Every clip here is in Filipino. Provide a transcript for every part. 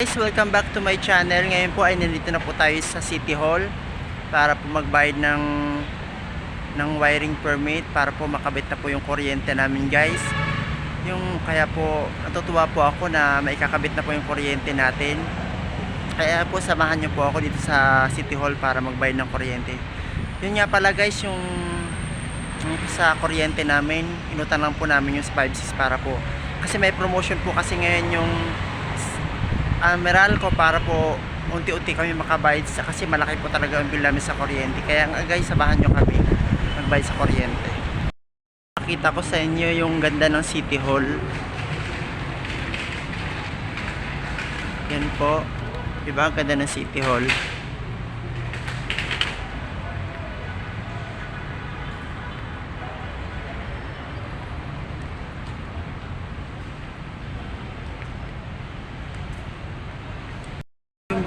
guys, welcome back to my channel. Ngayon po ay nandito na po tayo sa City Hall para po magbayad ng ng wiring permit para po makabit na po yung kuryente namin guys. Yung kaya po natutuwa po ako na may kakabit na po yung kuryente natin. Kaya po samahan niyo po ako dito sa City Hall para magbayad ng kuryente. Yun nga pala guys, yung, yung sa kuryente namin, inutan lang po namin yung 5 para po kasi may promotion po kasi ngayon yung Meralco para po unti-unti kami makabayad sa, kasi malaki po talaga ang bill namin sa kuryente. Kaya guys sabahan nyo kami magbayad sa kuryente. Nakita ko sa inyo yung ganda ng City Hall. Yan po. Diba? Ang ganda ng City Hall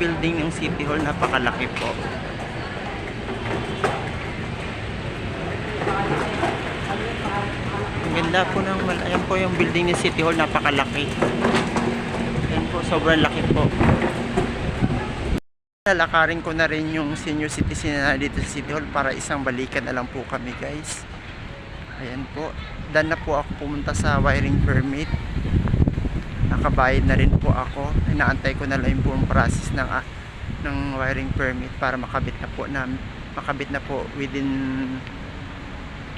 building ng City Hall napakalaki po. Ang ganda po ng ayan po yung building ng City Hall napakalaki. Ayan po sobrang laki po. Lalakarin ko na rin yung senior citizen na dito sa City Hall para isang balikan na lang po kami guys. Ayan po. Dan na po ako pumunta sa wiring permit nakabayad na rin po ako. Inaantay ko na lang yung buong process ng ah, ng wiring permit para makabit na po namin makabit na po within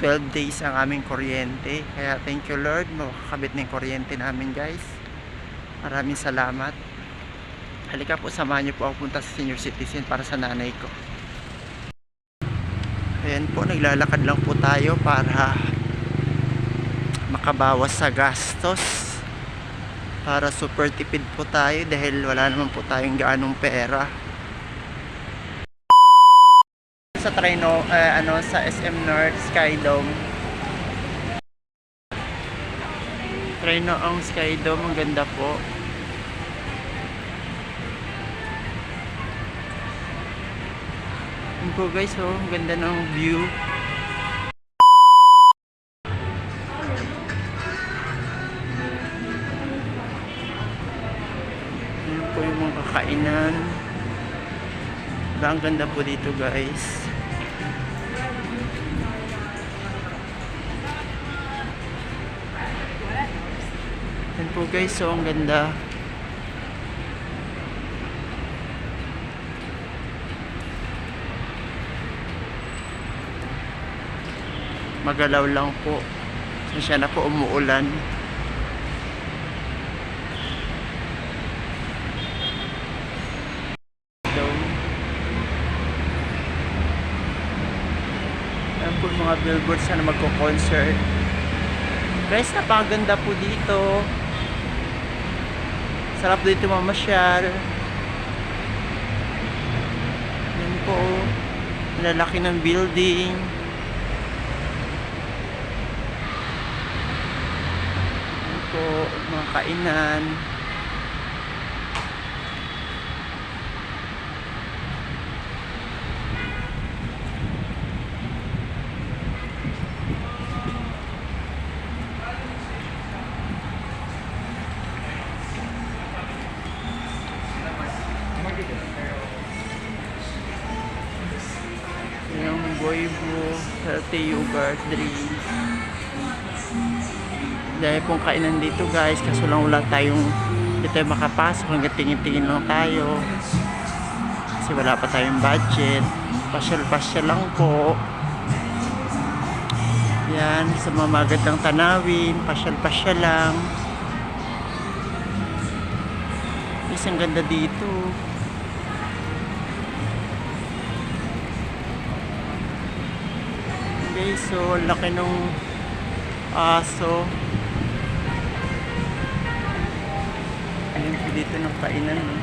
12 days ang aming kuryente. Kaya thank you Lord. Makakabit na yung kuryente namin guys. Maraming salamat. Halika po samahan niyo po ako punta sa senior citizen para sa nanay ko. Ayan po naglalakad lang po tayo para makabawas sa gastos para super tipid po tayo dahil wala naman po tayong gaanong pera. Sa Trino eh, ano sa SM North Skydome Trino ang Skydome ang ganda po. Yun po guys oh ang ganda ng view kakainan. Diba, ang ganda po dito guys. Yan po guys, so ang ganda. Magalaw lang po. Siya na po umuulan. daw. Ayan po yung mga billboards na magko-concert. Guys, napakaganda po dito. Sarap dito mamasyal. Yan po. Ang Lalaki ng building. Yan po, mga kainan. Healthy yogurt drink dahil pong kainan dito guys kaso lang wala tayong hindi tayo makapasok hanggang tingin-tingin lang tayo. Kasi wala pa tayong budget. Pasyal-pasyal lang po. Yan sa mga magandang tanawin pasyal-pasyal lang. Isang ganda dito guys so ang laki nung aso. Ayun po dito ng kainan eh.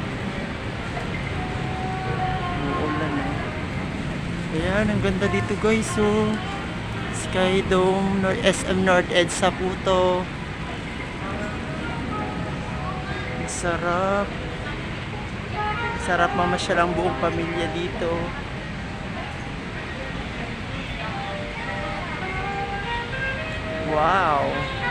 uulan eh ayan ang ganda dito guys so Sky Dome Nor- SM North EDSA po to sarap. Sarap mamasyal ang buong pamilya dito Wow.